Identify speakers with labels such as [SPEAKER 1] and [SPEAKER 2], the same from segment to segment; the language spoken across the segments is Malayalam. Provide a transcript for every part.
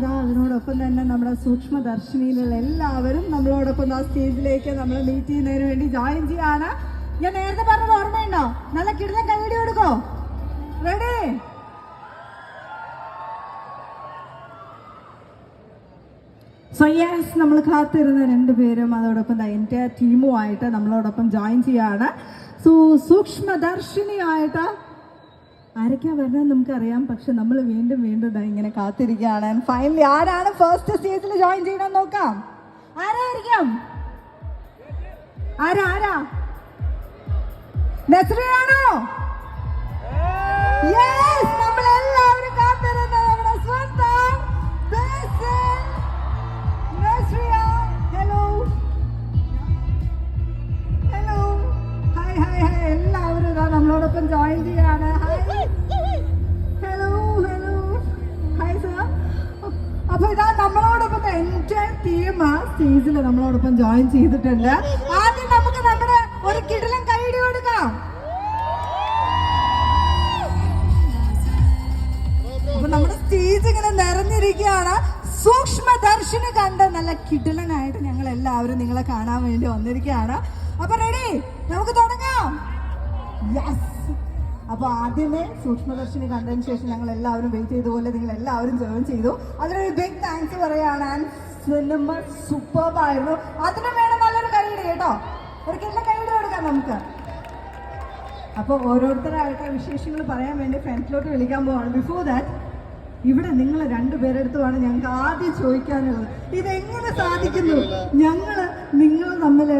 [SPEAKER 1] ഇതാ അതിനോടൊപ്പം തന്നെ നമ്മുടെ സൂക്ഷ്മദർശിനിയിലുള്ള എല്ലാവരും നമ്മളോടൊപ്പം ആ സ്റ്റേജിലേക്ക് നമ്മൾ മീറ്റ് ചെയ്യുന്നതിന് വേണ്ടി ജോയിൻ ചെയ്യാണ്. ഞാൻ നേരത്തെ പറഞ്ഞത് ഓർമ്മയുണ്ടോ? നല്ല കിടലം കൈയടി കൊടുക്കോ? റെഡി സോ യെസ് നമ്മൾ കാത്തിരുന്ന രണ്ടുപേരും അതോടൊപ്പം എന്റെ ടീമുമായിട്ട് നമ്മളോടൊപ്പം ജോയിൻ ചെയ്യാണ്. സോ സൂക്ഷ്മദർശിനിയായിട്ട് ആരൊക്കെയാ വരണം നമുക്കറിയാം. പക്ഷെ നമ്മൾ വീണ്ടും വീണ്ടും ഇങ്ങനെ കാത്തിരിക്കുകയാണ്. ഫൈനലി ആരാണ് ഫസ്റ്റ് സ്റ്റേജിൽ ജോയിൻ ചെയ്യണം നോക്കാം. ആരായിരിക്കും? ആരാ ആരാ? നസ്രിയാണോ? നമ്മൾ എല്ലാവരും കാത്തിരുന്ന നമ്മുടെ സ്വന്തം Basil Nazriya hello hello hi hi hi എല്ലാവരും ഇതാ നമ്മളോടൊപ്പം ജോയിൻ ചെയ്യാണ് അപ്പൊ ഇതാ നമ്മളോടൊപ്പം എന്റെ ടീം ആ സ്റ്റേജിൽ നമ്മളോടൊപ്പം ജോയിൻ ചെയ്തിട്ടുണ്ട്. ആദ്യം നമുക്ക് നമ്മുടെ ഒരു കിടിലം കൈയിടി കൊടുക്കാം. അപ്പൊ നമ്മുടെ സ്റ്റേജ് ഇങ്ങനെ നിറഞ്ഞിരിക്കുകയാണ്. സൂക്ഷ്മ സൂക്ഷ്മദർശിനി കണ്ട് നല്ല കിടലനായിട്ട് ഞങ്ങൾ എല്ലാവരും നിങ്ങളെ കാണാൻ വേണ്ടി വന്നിരിക്കുകയാണ്. അപ്പൊ റെഡി നമുക്ക് തുടങ്ങാം. യെസ് അപ്പൊ ആദ്യമേ സൂക്ഷ്മദർശിനി കണ്ടതിന് ശേഷം ഞങ്ങൾ എല്ലാവരും വെയിറ്റ് ചെയ്ത പോലെ നിങ്ങൾ എല്ലാവരും ജോയിൻ ചെയ്തു. അതിനൊരു ബിഗ് താങ്ക്സ് പറയുകയാണ് ആൻഡ് സൂപ്പർ ആയിരുന്നു. അതിന് വേണം നല്ലൊരു കൈയ്യടി കേട്ടോ. ഒരു കിട്ടുന്ന കൈയ്യടി കൊടുക്കാം നമുക്ക്. അപ്പോൾ ഓരോരുത്തരായിട്ട് വിശേഷങ്ങൾ പറയാൻ വേണ്ടി ഫ്രണ്ട്സിലോട്ട് വിളിക്കാൻ പോവാണ്. ബിഫോർ ദാറ്റ് ഇവിടെ നിങ്ങൾ രണ്ടുപേരെടുത്തുമാണ് ഞങ്ങൾക്ക് ആദ്യം ചോദിക്കാനുള്ളത്. ഇതെങ്ങനെ സാധിക്കുന്നു? ഞങ്ങൾ നിങ്ങൾ തമ്മിൽ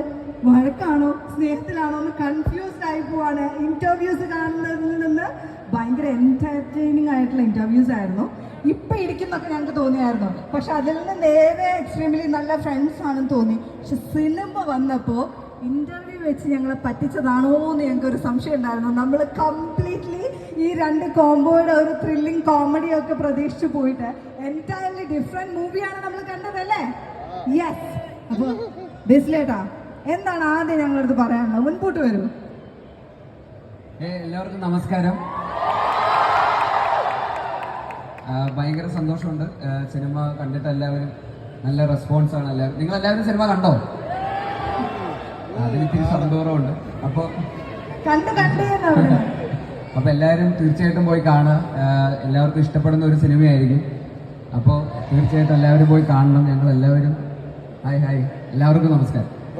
[SPEAKER 1] വഴക്കാണോ? സ്നേഹത്തിലാണോ എന്ന് കൺഫ്യൂസ്ഡ് ആയി പോവാണ്. ഇന്റർവ്യൂസ് കാണുന്നതിൽ നിന്ന് ഭയങ്കര എന്റർടൈനിങ് ആയിട്ടുള്ള ഇന്റർവ്യൂസ് ആയിരുന്നു. ഇപ്പൊ ഇരിക്കുന്നൊക്കെ ഞങ്ങൾക്ക് തോന്നിയായിരുന്നു. പക്ഷെ അതിൽ നിന്ന് നേരെ എക്സ്ട്രീംലി നല്ല ഫ്രണ്ട്സ് ആണെന്ന് തോന്നി. പക്ഷെ സിനിമ വന്നപ്പോൾ ഇന്റർവ്യൂ വെച്ച് ഞങ്ങളെ പറ്റിച്ചതാണോ എന്ന് ഞങ്ങൾക്ക് ഒരു സംശയം ഉണ്ടായിരുന്നു. നമ്മൾ കംപ്ലീറ്റ്ലി ഈ രണ്ട് കോമ്പോയുടെ ഒരു ത്രില്ലിംഗ് കോമഡി ഒക്കെ പ്രതീക്ഷിച്ചു പോയിട്ട് എന്റയർലി ഡിഫറെന്റ് മൂവിയാണ് നമ്മൾ കണ്ടതല്ലേ? യെസ് അപ്പൊ ബിസ്ലേട്ടാ എന്താണ് ആദ്യം ഞങ്ങളടുത്ത് പറയാനുള്ളത്? മുൻപോട്ട് വരൂ.
[SPEAKER 2] എല്ലാവർക്കും നമസ്കാരം. ഭയങ്കര സന്തോഷമുണ്ട്. സിനിമ കണ്ടിട്ട് എല്ലാവരും നല്ല റെസ്പോൺസ് ആണ് എല്ലാവരും. നിങ്ങൾ എല്ലാവരും സിനിമ കണ്ടോ? അതിന് ഇത്തിരി സന്തോഷമുണ്ട്. അപ്പോൾ
[SPEAKER 1] അപ്പൊ കണ്ടു
[SPEAKER 2] അപ്പോൾ എല്ലാവരും തീർച്ചയായിട്ടും പോയി കാണുക. എല്ലാവർക്കും ഇഷ്ടപ്പെടുന്ന ഒരു സിനിമയായിരിക്കും. അപ്പോൾ തീർച്ചയായിട്ടും എല്ലാവരും പോയി കാണണം. ഞങ്ങൾ എല്ലാവരും ഹായ് ഹായ്. എല്ലാവർക്കും നമസ്കാരം.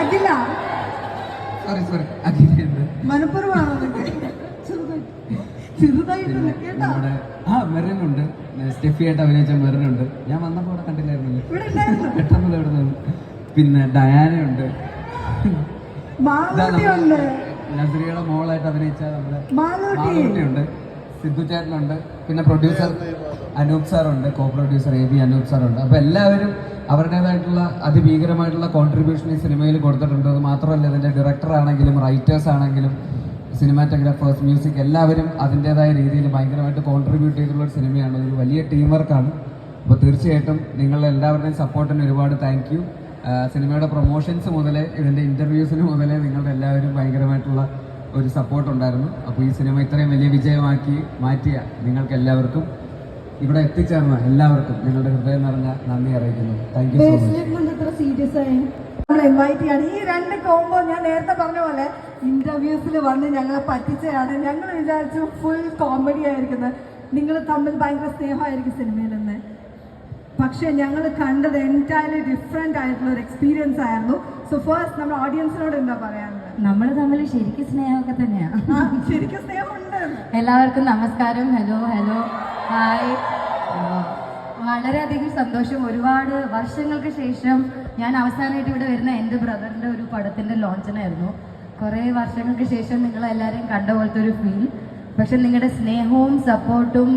[SPEAKER 1] അഖില.
[SPEAKER 2] സോറി സോറി
[SPEAKER 1] മനപ്പുറമാണോ ചെറുതായിട്ടുണ്ട് കേട്ടോ.
[SPEAKER 2] ആ മെറിനുണ്ട്. സ്റ്റെഫിയായിട്ട് അഭിനയിച്ച മെറിനുണ്ട്. ഞാൻ വന്നപ്പോൾ അവിടെ കണ്ടില്ലായിരുന്നല്ലോ
[SPEAKER 1] ഇവിടെ ഉണ്ടായിരുന്നു
[SPEAKER 2] പെട്ടെന്ന് ഇവിടെ നിന്ന് പിന്നെ ഡയാനയുണ്ട്. നസറിയുടെ മോളായിട്ട് അഭിനയിച്ച നമ്മുടെ
[SPEAKER 1] മാളൂട്ടി.
[SPEAKER 2] മാളൂട്ടിയുണ്ട്. സിദ്ധു ചേട്ടനുണ്ട്. പിന്നെ producer Anoop സാറുണ്ട്. Co producer A B Anoop സാറുണ്ട്. അപ്പൊ എല്ലാവരും അവരുടേതായിട്ടുള്ള അതിഭീകരമായിട്ടുള്ള കോൺട്രിബ്യൂഷൻ ഈ സിനിമയിൽ കൊടുത്തിട്ടുണ്ട്. അത് മാത്രമല്ല ഇതിന്റെ ഡയറക്ടർ ആണെങ്കിലും റൈറ്റേഴ്സ് ആണെങ്കിലും സിനിമാറ്റോഗ്രാഫേഴ്സ് മ്യൂസിക് എല്ലാവരും അതിന്റെതായ രീതിയിൽ ഭയങ്കരമായിട്ട് കോൺട്രിബ്യൂട്ട് ചെയ്തിട്ടുള്ള ഒരു സിനിമയാണ് ഒരു വലിയ ടീം വർക്കാണ് അപ്പോൾ തീർച്ചയായിട്ടും നിങ്ങൾ എല്ലാവരുടെയും സപ്പോർട്ടിന് ഒരുപാട് താങ്ക് യു സിനിമയുടെ പ്രൊമോഷൻസ് മുതലേ ഇതിന്റെ ഇന്റർവ്യൂസിന് മുതലേ നിങ്ങളുടെ എല്ലാവരും ഭയങ്കരമായിട്ടുള്ള ഒരു സപ്പോർട്ട് ഉണ്ടായിരുന്നു. അപ്പോൾ ഈ സിനിമ ഇത്രയും വലിയ വിജയമാക്കി മാറ്റിയ നിങ്ങൾക്ക് എല്ലാവർക്കും ഇവിടെ എത്തിച്ചേർന്ന എല്ലാവർക്കും നിങ്ങളുടെ ഹൃദയം നിറഞ്ഞ നന്ദി അറിയിക്കുന്നു. Thank you so much
[SPEAKER 1] serious ആയി. നമ്മൾ ഇൻവൈറ്റ് ചെയ്യാണ്. ഈ രണ്ട് കോമ്പോ ഞാൻ നേരത്തെ പറഞ്ഞ പോലെ ഇന്റർവ്യൂസിൽ വന്ന് ഞങ്ങളെ പറ്റിച്ചതാണ്. ഞങ്ങൾ വിചാരിച്ചു ഫുൾ കോമഡി ആയിരിക്കുന്നത്. നിങ്ങൾ തമ്മിൽ ഭയങ്കര സ്നേഹമായിരിക്കും സിനിമയിൽ നിന്ന്. പക്ഷേ ഞങ്ങൾ കണ്ടത് എന്റയർലി ഡിഫറെന്റ് ആയിട്ടുള്ള ഒരു എക്സ്പീരിയൻസ് ആയിരുന്നു. സോ ഫസ്റ്റ് നമ്മുടെ ഓഡിയൻസിനോട് എന്താ പറയാനുള്ളത്?
[SPEAKER 3] നമ്മൾ തമ്മിൽ ശരിക്കും സ്നേഹമൊക്കെ തന്നെയാണ്
[SPEAKER 1] ശരിക്കും സ്നേഹമുണ്ട്.
[SPEAKER 3] എല്ലാവർക്കും നമസ്കാരം. Hello hello. ഹായ്. വളരെയധികം സന്തോഷം. ഒരുപാട് വർഷങ്ങൾക്ക് ശേഷം ഞാൻ അവസാനമായിട്ട് ഇവിടെ വരുന്ന എന്റെ ബ്രദറിന്റെ ഒരു പടത്തിന്റെ ലോഞ്ചനായിരുന്നു കുറേ വർഷങ്ങൾക്ക് ശേഷം നിങ്ങളെല്ലാവരെയും കണ്ട പോലത്തെ ഒരു ഫീൽ പക്ഷെ നിങ്ങളുടെ സ്നേഹവും സപ്പോർട്ടും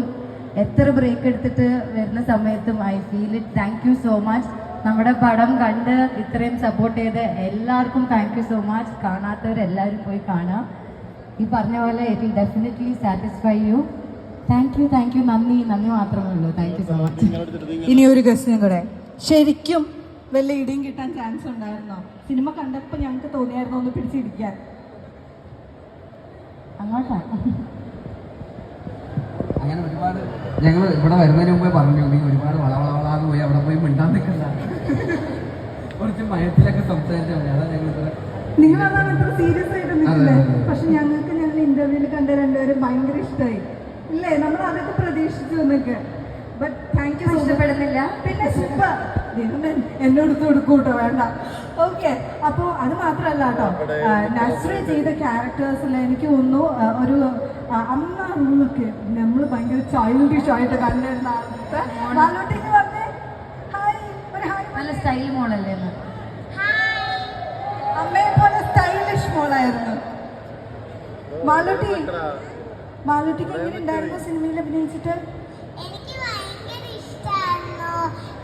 [SPEAKER 3] എത്ര ബ്രേക്ക് എടുത്തിട്ട് വരുന്ന സമയത്തും I feel it thank you so much നമ്മുടെ പടം കണ്ട് ഇത്രയും സപ്പോർട്ട് ചെയ്ത് എല്ലാവർക്കും താങ്ക് യു സോ മച്ച് കാണാത്തവരെല്ലാവരും പോയി കാണാം. ഈ പറഞ്ഞ പോലെ it will definitely satisfy you thank you thank you നന്ദി നന്ദി മാത്രമേ ഉള്ളൂ. താങ്ക് യു സോ മച്ച്
[SPEAKER 1] ഇനി ഒരു ക്വസ്റ്റ്യൻ കൂടെ. ശരിക്കും വല്ല ഇടിയും കിട്ടാൻ ചാൻസ് ഉണ്ടായിരുന്നോ? സിനിമ കണ്ടപ്പോൾ ഞങ്ങൾക്ക് തോന്നിയായിരുന്നു ഒന്ന് പിടിച്ചിരിക്കാൻ?
[SPEAKER 3] അങ്ങോട്ടാ.
[SPEAKER 2] അങ്ങനെ ഒരുപാട് ഞങ്ങൾ ഇവിടെ വരുന്നതിന് മുമ്പേ പറഞ്ഞു നീ ഒരുപാട് വളവളവളാന്ന് പോയി അവിടെ പോയി മിണ്ടാൻ നിൽക്കണ്ട. കുറച്ച് മയത്തിലൊക്കെ സംസാരിച്ചാൽ മതി. അതാ ഞങ്ങൾ ഇത്ര
[SPEAKER 1] നിങ്ങൾ അതാണ് ഇത്ര സീരിയസ് ആയിട്ട് നിൽക്കുന്നത്. പക്ഷെ ഞങ്ങൾക്ക് ഞങ്ങൾ ഇന്റർവ്യൂവിൽ കണ്ട രണ്ടുപേരും ഭയങ്കര ഇഷ്ടമായി ഇല്ലേ? നമ്മൾ അതൊക്കെ പ്രതീക്ഷിച്ചു നിന്നൊക്കെ ബട്ട് താങ്ക് യു
[SPEAKER 3] ഇഷ്ടപ്പെടുന്നില്ല
[SPEAKER 1] പിന്നെ സൂപ്പർ എന്നോട് കൊടുക്കൂട്ടോ വേണ്ട. ഓക്കെ അപ്പോ അത് മാത്രല്ല കേട്ടോ. നസ്ര ചെയ്ത ക്യാരക്ടേഴ്സിൽ എനിക്ക് തോന്നുന്നു ഒരു അമ്മ റൂളൊക്കെ നമ്മൾ ഭയങ്കര ചൈൽഡിഷ് ആയിട്ട് കണ്ടിരുന്ന ആളത്തെ ബാലോട്ടേക്ക് പറഞ്ഞേ ഹായ് ഒരു ഹായ്
[SPEAKER 3] നല്ല സ്റ്റൈൽ മോളല്ലേ?
[SPEAKER 1] അമ്മയെ പോലെ സ്റ്റൈലിഷ് മോളായിരുന്നു. മാലൂട്ടി മാലൂട്ടിക്ക് എങ്ങനെ ഉണ്ടായിരുന്നു സിനിമയിൽ അഭിനയിച്ചിട്ട്?
[SPEAKER 4] എനിക്ക് ഭയങ്കര ഇഷ്ടമായിരുന്നു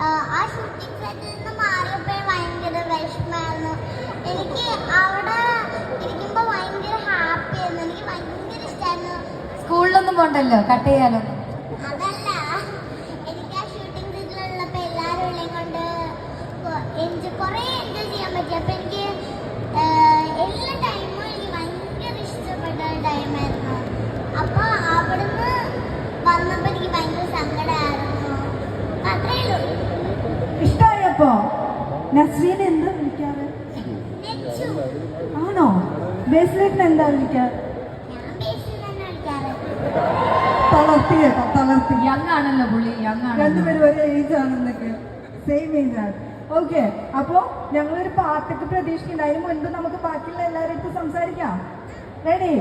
[SPEAKER 4] ആ ഷൂട്ടിംഗ് സെറ്റിൽ നിന്ന് മാറിയപ്പോൾ ഭയങ്കര എനിക്ക് അവിടെ ഇരിക്കുമ്പോൾ ഭയങ്കര എനിക്ക് ഭയങ്കര ഇഷ്ടമായിരുന്നു
[SPEAKER 3] സ്കൂളിലൊന്നും പോണ്ടല്ലോ? കട്ട് ചെയ്യാലോ?
[SPEAKER 1] നസ്രീനെ എന്താ വിളിക്കാറ്? ആണോ? ബേസിലേറ്റിന് എന്താ വിളിക്കാറ് തളർത്തി കേട്ടോ തളർത്തി.
[SPEAKER 3] യങ് ആണല്ലോ പുള്ളി യങ്
[SPEAKER 1] രണ്ടുപേരും ഒരേ ഏജ് ആണെന്നൊക്കെ. സെയിം ഏജ് ആണ്. ഓക്കെ അപ്പോ ഞങ്ങളൊരു പാട്ടൊക്കെ പ്രതീക്ഷിക്കുന്നുണ്ട്. അതിന് മുൻപ് നമുക്ക് ബാക്കിയുള്ള എല്ലാവരും അടുത്ത് സംസാരിക്കാം. റെഡി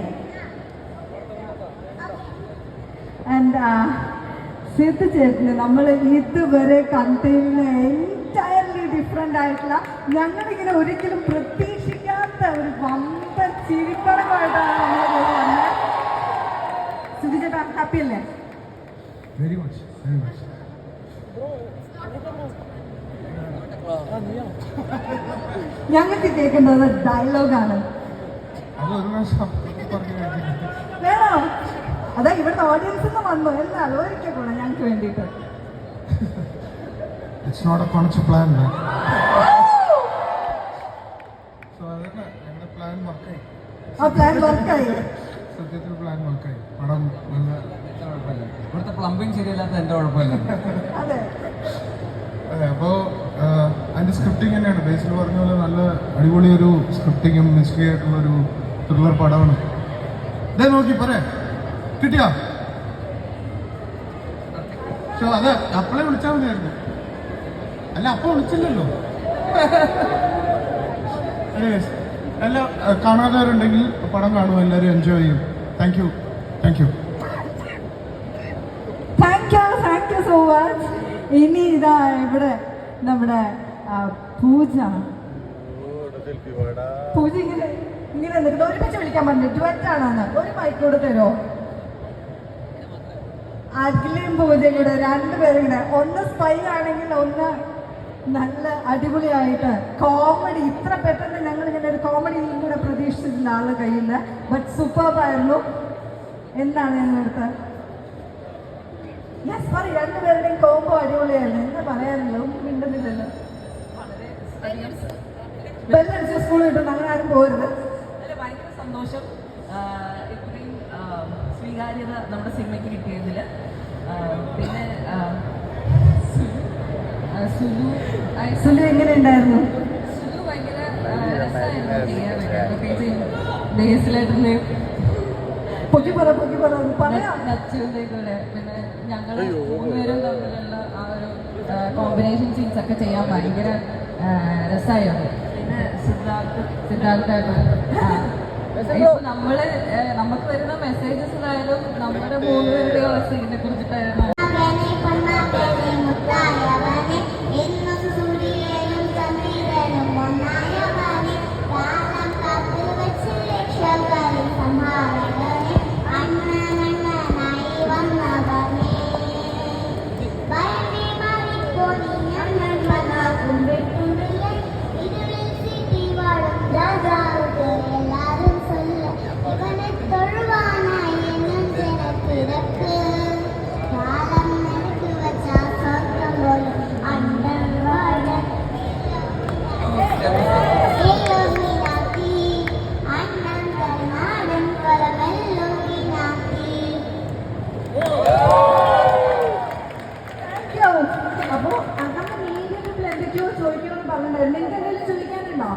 [SPEAKER 1] എന്താ സിദ്ധു ചേട്ടന് നമ്മൾ ഇതുവരെ കണ്ടിരുന്ന എന്റയർലി ഡിഫറെന്റ് ആയിട്ടുള്ള ഞങ്ങളിങ്ങനെ ഒരിക്കലും പ്രതീക്ഷിക്കാത്ത ഒരു വമ്പൻ ചിരിപ്പടമായിട്ടാണ് നമ്മളെ കൂടെ വന്നത് ഹാപ്പി അല്ലേ?
[SPEAKER 5] വെരി മച്ച് വെരി മച്ച്
[SPEAKER 1] ഞങ്ങൾക്ക് കേൾക്കുന്നത് ഡയലോഗാണ്. വേണോ? അതാ ഇവിടുത്തെ ഓഡിയൻസ് വന്നു. എന്നാലും ഒരിക്കൽ കൂടെ ഞങ്ങൾക്ക് വേണ്ടിയിട്ട്.
[SPEAKER 5] It's not a cons plan, man. So അതന്നെ ഞങ്ങളുടെ പ്ലാൻ വർക്കായി
[SPEAKER 1] ആ പ്ലാൻ വർക്കായി
[SPEAKER 5] സത്യത്തിൽ പ്ലാൻ വർക്കായി പടം നല്ല
[SPEAKER 2] ഇവിടുത്തെ പ്ലംബിംഗ് ശരിയല്ലാത്ത എന്റെ കുഴപ്പമില്ല.
[SPEAKER 1] അതെ.
[SPEAKER 5] അതെ അപ്പോൾ അതിന്റെ സ്ക്രിപ്റ്റിംഗ് തന്നെയാണ്. ബേസിൽ പറഞ്ഞ പോലെ നല്ല അടിപൊളി ഒരു സ്ക്രിപ്റ്റിങ്ങും മിസ്റ്ററി ആയിട്ടുള്ള ഒരു ത്രില്ലർ പടമാണ്. ഇതേ നോക്കി പറ കിട്ടിയോ? സോ അതെ അപ്പളെ വിളിച്ചാൽ മതിയായിരുന്നു. അല്ല അപ്പൊ വിളിച്ചില്ലല്ലോ. അല്ല കാണാത്തവരുണ്ടെങ്കിൽ പടം കാണും എല്ലാവരും എൻജോയ് ചെയ്യും. Thank you thank you
[SPEAKER 1] thank you thank you so much ഇനി ഇതാ ഇവിടെ നമ്മുടെ പൂജ. പൂജ ഇങ്ങനെ ഇങ്ങനെ നിൽക്കുന്നത് ഒരുമിച്ച് വിളിക്കാൻ പറഞ്ഞു ഡുവറ്റ് ആണെന്ന്. ഒരു മൈക്ക് കൂടെ തരുമോ? അഖിലയും പൂജയും കൂടെ രണ്ടുപേരും കൂടെ ഒന്ന് സ്പൈ ആണെങ്കിൽ ഒന്ന് നല്ല അടിപൊളിയായിട്ട് കോമഡി ഇത്ര പെട്ടെന്ന് ഞങ്ങൾ ഇങ്ങനെ ഒരു കോമഡി കൂടെ പ്രതീക്ഷിച്ചിട്ടില്ല ആളുടെ കയ്യിൽ ബട്ട് സൂപ്പർബായിരുന്നു എന്താണ് ഞങ്ങളടുത്ത് യെസ് പറ രണ്ടുപേരുടെയും കോമ്പോ അടിപൊളിയായിരുന്നു. എന്താ പറയാനല്ലോ മിണ്ടുന്നില്ലല്ലോ. ബെല്ലടിച്ച അങ്ങനെ ആരും പോരുത്.
[SPEAKER 6] സന്തോഷം. ഇത്രയും സ്വീകാര്യത നമ്മുടെ സിനിമയ്ക്ക് കിട്ടിയതിൽ പിന്നെ സുലു സുലു
[SPEAKER 1] എങ്ങനെ ഉണ്ടായിരുന്നു
[SPEAKER 6] സുലു ഭയങ്കര രസമായിരുന്നു
[SPEAKER 1] പൊക്കി പറ പൊക്കി പറ
[SPEAKER 6] നച്ചുവിന്റെ കൂടെ പിന്നെ ഞങ്ങൾ മൂന്നുപേരും തമ്മിലുള്ള ആ ഒരു കോമ്പിനേഷൻ സീൻസ് ഒക്കെ ചെയ്യാൻ ഭയങ്കര രസമായിരുന്നു പിന്നെ സിദ്ധാർത്ഥ സിദ്ധാർത്ഥായിട്ട് നമ്മൾ നമുക്ക് വരുന്ന മെസ്സേജസിലായാലും നമ്മുടെ മൂന്നുപേരുടെയോ സീനെ കുറിച്ചിട്ടായിരുന്നു
[SPEAKER 4] ചോദിക്കണമെന്ന് പറഞ്ഞിട്ടുണ്ടായിരുന്നു.
[SPEAKER 7] നിങ്ങൾക്ക് എന്തെങ്കിലും ചോദിക്കാനുണ്ടോ?